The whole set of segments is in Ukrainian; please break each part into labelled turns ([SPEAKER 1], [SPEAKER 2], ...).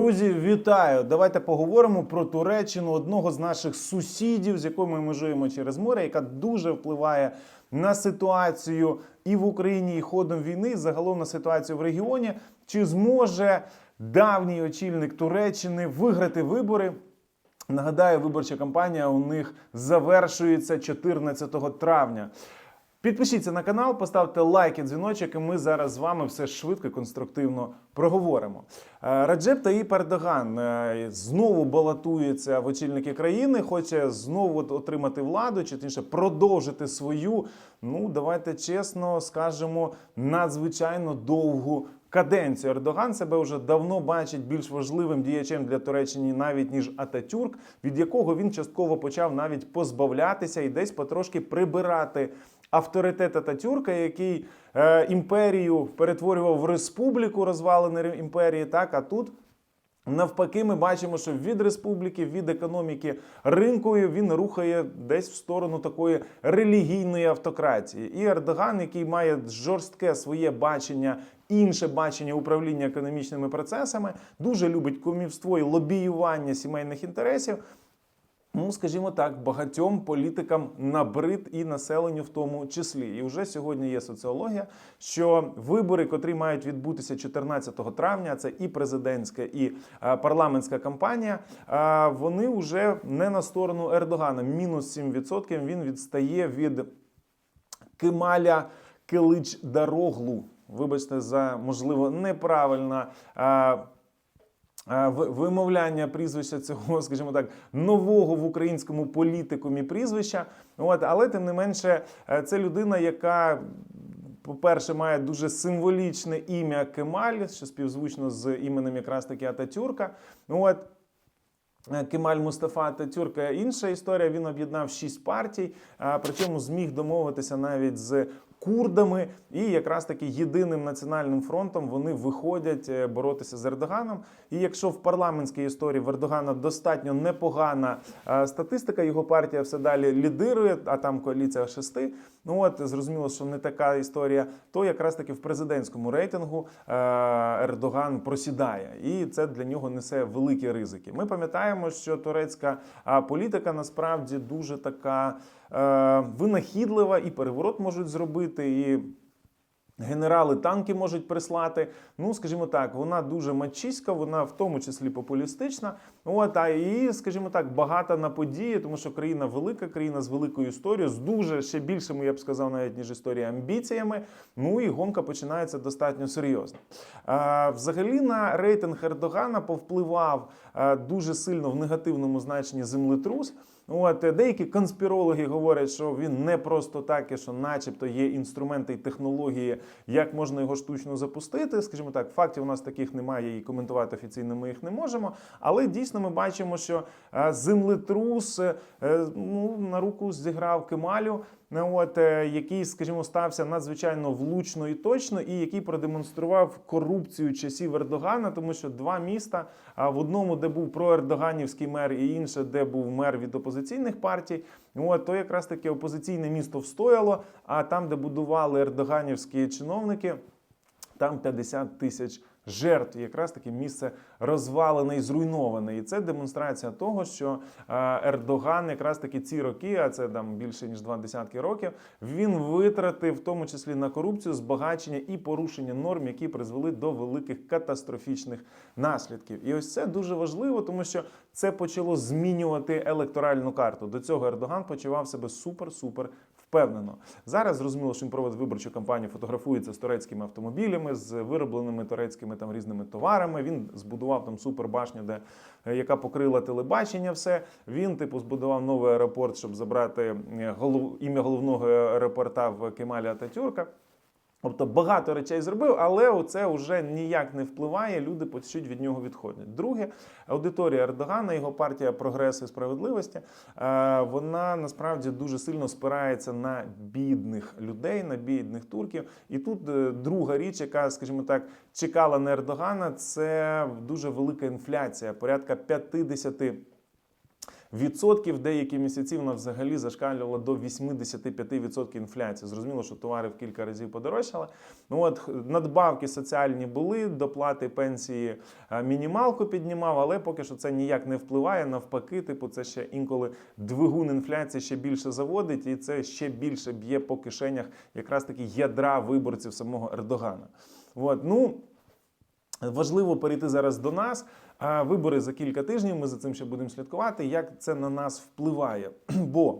[SPEAKER 1] Друзі, вітаю! Давайте поговоримо про Туреччину, одного з наших сусідів, з якою ми межуємо через море, яка дуже впливає на ситуацію і в Україні, і ходом війни, загалом на ситуацію в регіоні. Чи зможе давній очільник Туреччини виграти вибори? Нагадаю, виборча кампанія у них завершується 14 травня. Підпишіться на канал, поставте лайк і дзвіночок, і ми зараз з вами все швидко конструктивно проговоримо. Е, Раджеп Таїп Ердоган е, знову балотується в очільники країни, хоче знову отримати владу, чи точніше продовжити свою. Ну давайте чесно скажемо, надзвичайно довгу. Каденцію Ердоган себе вже давно бачить більш важливим діячем для Туреччини, навіть ніж Ататюрк, від якого він частково почав навіть позбавлятися і десь потрошки прибирати авторитет Ататюрка, який е, імперію перетворював в республіку розваленої імперії. Так а тут. Навпаки, ми бачимо, що від республіки, від економіки ринкою він рухає десь в сторону такої релігійної автократії. І Ердоган, який має жорстке своє бачення, інше бачення управління економічними процесами, дуже любить кумівство і лобіювання сімейних інтересів. Ну, скажімо так, багатьом політикам набрид і населенню в тому числі. І вже сьогодні є соціологія, що вибори, котрі мають відбутися 14 травня, це і президентська, і е, парламентська кампанія. е, Вони вже не на сторону Ердогана. Мінус 7% він відстає від Кемаля Килич Дароглу. Вибачте за можливо неправильна. Вимовляння прізвища цього, скажімо так, нового в українському політикумі прізвища. От, але тим не менше, е, це людина, яка, по-перше, має дуже символічне ім'я Кемаль, що співзвучно з іменем якраз таки Ататюрка. От, Е, Кемаль Мустафа Ататюрка інша історія. Він об'єднав шість партій, а, причому зміг домовитися навіть з курдами. І якраз таки єдиним національним фронтом вони виходять е, боротися з Ердоганом. І якщо в парламентській історії в Ердогана достатньо непогана е, статистика, його партія все далі лідирує, а там коаліція шести. Ну от зрозуміло, що не така історія, то якраз таки в президентському рейтингу е, Ердоган просідає, і це для нього несе великі ризики. Ми пам'ятаємо, що турецька політика насправді дуже така винахідлива, і переворот можуть зробити, і Генерали танки можуть прислати. Ну, скажімо так, вона дуже мачиська, вона в тому числі популістична. От а і, скажімо так, багата на події, тому що країна велика, країна з великою історією, з дуже ще більшими, я б сказав, навіть ніж історія амбіціями. Ну і гонка починається достатньо серйозно. А, взагалі на рейтинг Ердогана повпливав а, дуже сильно в негативному значенні землетрус. От е, деякі конспірологи говорять, що він не просто так, і що, начебто, є інструменти і технології, як можна його штучно запустити. Скажімо так, фактів у нас таких немає, і коментувати офіційно ми їх не можемо. Але дійсно ми бачимо, що е, землетрус е, ну, на руку зіграв Кемалю. Ну, От е, який, скажімо, стався надзвичайно влучно і точно, і який продемонстрував корупцію часів Ердогана, тому що два міста, в одному, де був проердоганівський мер, і інше, де був мер від опозиційних партій, от то якраз таки опозиційне місто встояло. А там, де будували ердоганівські чиновники, там 50 тисяч жертв. Якраз таке місце розвалене і зруйноване. І це демонстрація того, що е, Ердоган якраз таки ці роки, а це там більше ніж два десятки років, він витратив в тому числі на корупцію, збагачення і порушення норм, які призвели до великих катастрофічних наслідків. І ось це дуже важливо, тому що це почало змінювати електоральну карту. До цього Ердоган почував себе супер-супер впевнено. Зараз зрозуміло, що він проводить виборчу кампанію, фотографується з турецькими автомобілями, з виробленими турецькими там різними товарами. Він збудував там супербашню, де е, яка покрила телебачення. Все він, типу, збудував новий аеропорт, щоб забрати е, голов, ім'я головного аеропорта в Кемалі Ататюрка. Тобто багато речей зробив, але це вже ніяк не впливає. Люди почуть від нього відходять. Друге, аудиторія Ердогана, його партія прогресу і справедливості, е, вона насправді дуже сильно спирається на бідних людей, на бідних турків. І тут е, друга річ, яка, скажімо так, чекала на Ердогана, це дуже велика інфляція, порядка 50 відсотків. Деякі місяці вона взагалі зашкалювала до 85% інфляції. Зрозуміло, що товари в кілька разів подорожчали. Ну от надбавки соціальні були, доплати пенсії е, мінімалку піднімав, але поки що це ніяк не впливає. Навпаки, типу, це ще інколи двигун інфляції ще більше заводить, і це ще більше б'є по кишенях якраз таки ядра виборців самого Ердогана. От, ну, Важливо перейти зараз до нас. Вибори за кілька тижнів. Ми за цим ще будемо слідкувати. Як це на нас впливає? Бо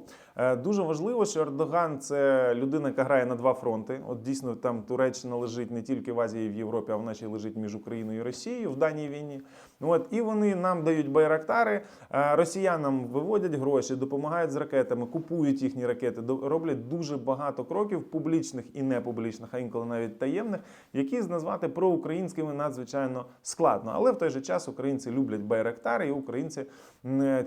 [SPEAKER 1] дуже важливо, що Ердоган це людина, яка грає на два фронти. От дійсно там Туреччина лежить не тільки в Азії і в Європі, а вона ще лежить між Україною і Росією в даній війні. От і вони нам дають байрактари. е, Росіянам виводять гроші, допомагають з ракетами, купують їхні ракети, роблять дуже багато кроків публічних і непублічних, а інколи навіть таємних, які назвати проукраїнськими надзвичайно складно. Але в той же час українці люблять байрактари, і українці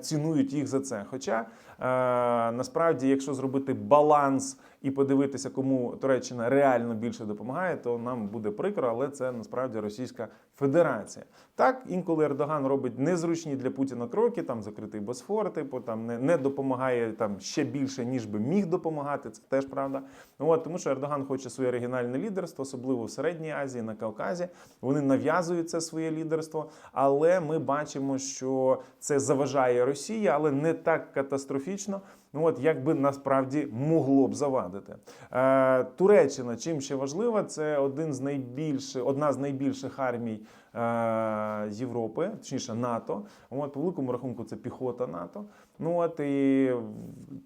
[SPEAKER 1] цінують їх за це. Хоча е, насправді, якщо зробити баланс і подивитися, кому Туреччина реально більше допомагає, то нам буде прикро, але це насправді Російська Федерація. Так, інколи Ердоган робить незручні для Путіна кроки, там закритий Босфор, типу там не, не допомагає там ще більше, ніж би міг допомагати. Це теж правда. Ну, От тому, що Ердоган хоче своє регіональне лідерство, особливо в Середній Азії, на Кавказі. Вони нав'язують це своє лідерство, але ми бачимо, що це заважає Росії, але не так катастрофічно. Ну от як би насправді могло б завадити. Е, Туреччина чим ще важлива, це один з найбільших, одна з найбільших армій е, Європи, точніше НАТО. От по великому рахунку це піхота НАТО. Ну от і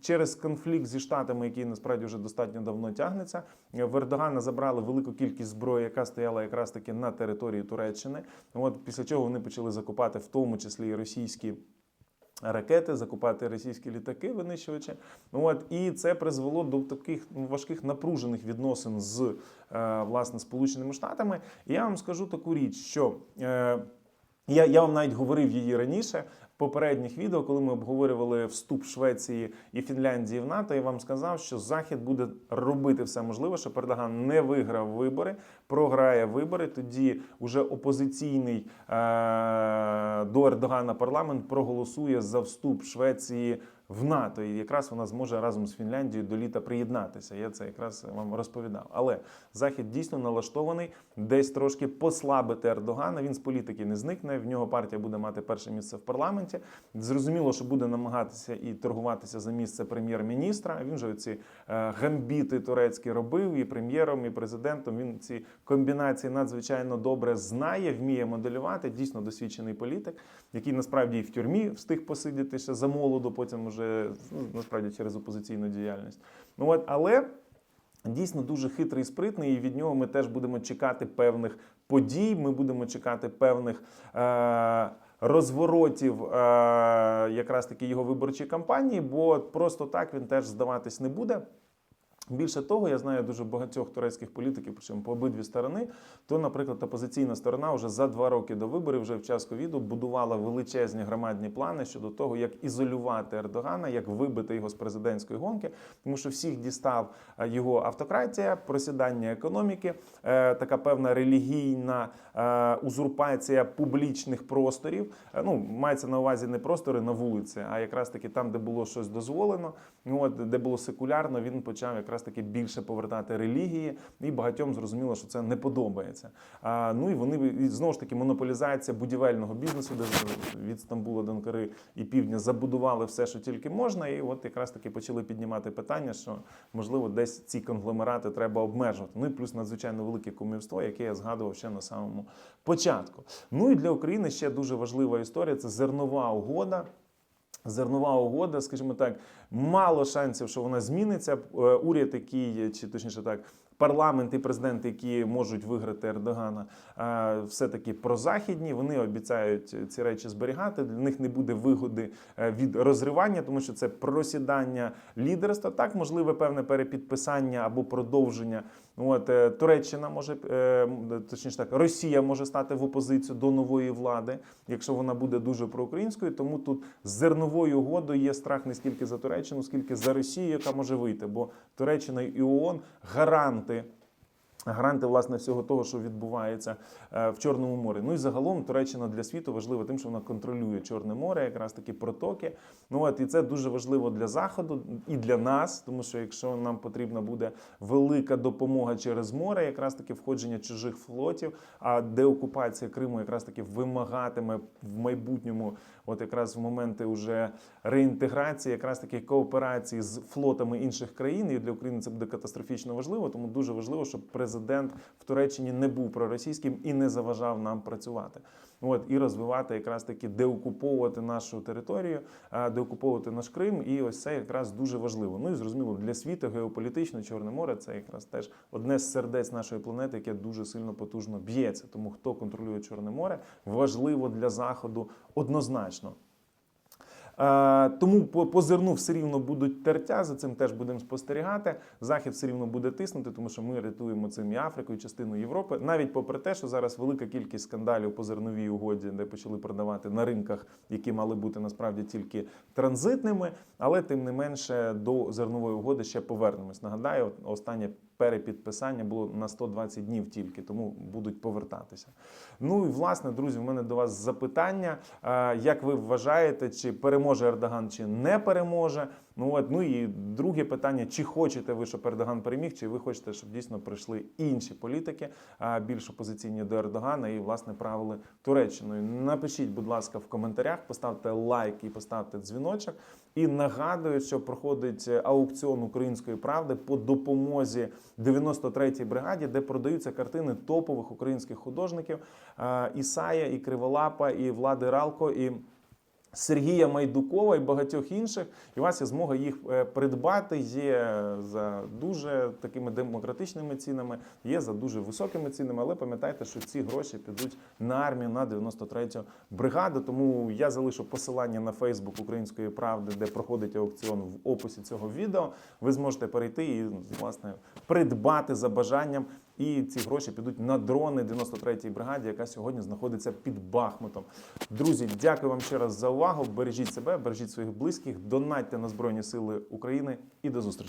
[SPEAKER 1] через конфлікт зі штатами, який насправді вже достатньо давно тягнеться, в Ердогана забрали велику кількість зброї, яка стояла якраз таки на території Туреччини. От після чого вони почали закупати в тому числі і російські. Ракети, закупати російські літаки, винищувачі. Ну от і це призвело до таких ну, важких напружених відносин з е, власне Сполученими Штатами. І я вам скажу таку річ, що е, я, я вам навіть говорив її раніше. Попередніх відео, коли ми обговорювали вступ Швеції і Фінляндії в НАТО, я вам сказав, що Захід буде робити все можливе, щоб Ердоган не виграв вибори, програє вибори. Тоді уже опозиційний е- до Ердогана парламент проголосує за вступ Швеції в НАТО, і якраз вона зможе разом з Фінляндією до літа приєднатися. Я це якраз вам розповідав. Але Захід дійсно налаштований десь трошки послабити Ердогана. Він з політики не зникне. В нього партія буде мати перше місце в парламенті. Зрозуміло, що буде намагатися і торгуватися за місце прем'єр-міністра. Він же ці е, гамбіти турецькі робив і прем'єром, і президентом. Він ці комбінації надзвичайно добре знає, вміє моделювати. Дійсно досвідчений політик, який насправді і в тюрмі встиг посидіти ще за молоду, потім уже ну, насправді через опозиційну діяльність. Ну от, але. Дійсно дуже хитрий і спритний, і від нього ми теж будемо чекати певних подій. Ми будемо чекати певних е- розворотів е- якраз таки його виборчої кампанії, бо просто так він теж здаватись не буде. Більше того, я знаю дуже багатьох турецьких політиків, причому по обидві сторони. То, наприклад, опозиційна сторона вже за два роки до виборів, вже в час ковіду, будувала величезні громадні плани щодо того, як ізолювати Ердогана, як вибити його з президентської гонки, тому що всіх дістав е, його автократія, просідання економіки, е, така певна релігійна е, узурпація публічних просторів. Ну, мається на увазі не простори на вулиці, а якраз таки там, де було щось дозволено, ну от де було секулярно, він почав якраз таки більше повертати релігії, і багатьом зрозуміло, що це не подобається. А, ну і вони знову ж таки монополізація будівельного бізнесу, де від Стамбула до Анкари і півдня забудували все, що тільки можна, і от якраз таки почали піднімати питання, що можливо десь ці конгломерати треба обмежувати. Ну і плюс надзвичайно велике кумівство, яке я згадував ще на самому початку. Ну і для України ще дуже важлива історія це зернова угода. Зернова угода, скажімо так, мало шансів, що вона зміниться. Е, Уряд, який чи точніше так, парламент і президент, які можуть виграти Ердогана, е, все-таки прозахідні. Вони обіцяють ці речі зберігати. Для них не буде вигоди е, від розривання, тому що це просідання лідерства. Так, можливе певне перепідписання або продовження. От е, Туреччина може е, точніше так, Росія може стати в опозицію до нової влади, якщо вона буде дуже проукраїнською. Тому тут з зерновою угодою є страх не стільки за Туреччину, скільки за Росію, яка може вийти. Бо Туреччина і ООН гаранти Гаранти власне всього того, що відбувається е, в Чорному морі. Ну і загалом Туреччина для світу важлива тим, що вона контролює Чорне море, якраз такі протоки. Ну от і це дуже важливо для заходу і для нас, тому що якщо нам потрібна буде велика допомога через море, якраз таки входження чужих флотів, а деокупація Криму якраз таки вимагатиме в майбутньому, от якраз в моменти уже реінтеграції, якраз таки кооперації з флотами інших країн. І для України це буде катастрофічно важливо. Тому дуже важливо, щоб президент в Туреччині не був проросійським і не заважав нам працювати. От і розвивати якраз таки деокуповувати нашу територію, а, деокуповувати наш Крим. І ось це якраз дуже важливо. Ну і зрозуміло для світу геополітично Чорне море це якраз теж одне з сердець нашої планети, яке дуже сильно потужно б'ється. Тому хто контролює Чорне море, важливо для заходу однозначно. Е, Тому по, зерну все рівно будуть тертя, за цим теж будемо спостерігати. Захід все рівно буде тиснути, тому що ми рятуємо цим і Африку, і частину Європи. Навіть попри те, що зараз велика кількість скандалів по зерновій угоді, де почали продавати на ринках, які мали бути насправді тільки транзитними, але тим не менше до зернової угоди ще повернемось. Нагадаю, останнє перепідписання було на 120 днів тільки, тому будуть повертатися. Ну і власне, друзі, в мене до вас запитання. Як ви вважаєте, чи переможе Ердоган, чи не переможе? Ну от ну і друге питання: чи хочете ви, щоб Ердоган переміг, чи ви хочете, щоб дійсно прийшли інші політики, більш опозиційні до Ердогана і власне правили Туреччиною? Напишіть, будь ласка, в коментарях, поставте лайк і поставте дзвіночок. І нагадую, що проходить аукціон української правди по допомозі 93-й бригаді, де продаються картини топових українських художників а, Ісая, і Криволапа, і Влади Ралко. і Сергія Майдукова і багатьох інших, і у вас є змога їх е, придбати. Є за дуже такими демократичними цінами, є за дуже високими цінами. Але пам'ятайте, що ці гроші підуть на армію на 93-ю бригаду. Тому я залишу посилання на Фейсбук Української правди, де проходить аукціон в описі цього відео. Ви зможете перейти і власне придбати за бажанням. І ці гроші підуть на дрони 93-ї бригаді, яка сьогодні знаходиться під Бахмутом. Друзі, дякую вам ще раз за увагу. Бережіть себе, бережіть своїх близьких, донатьте на Збройні Сили України і до зустрічі.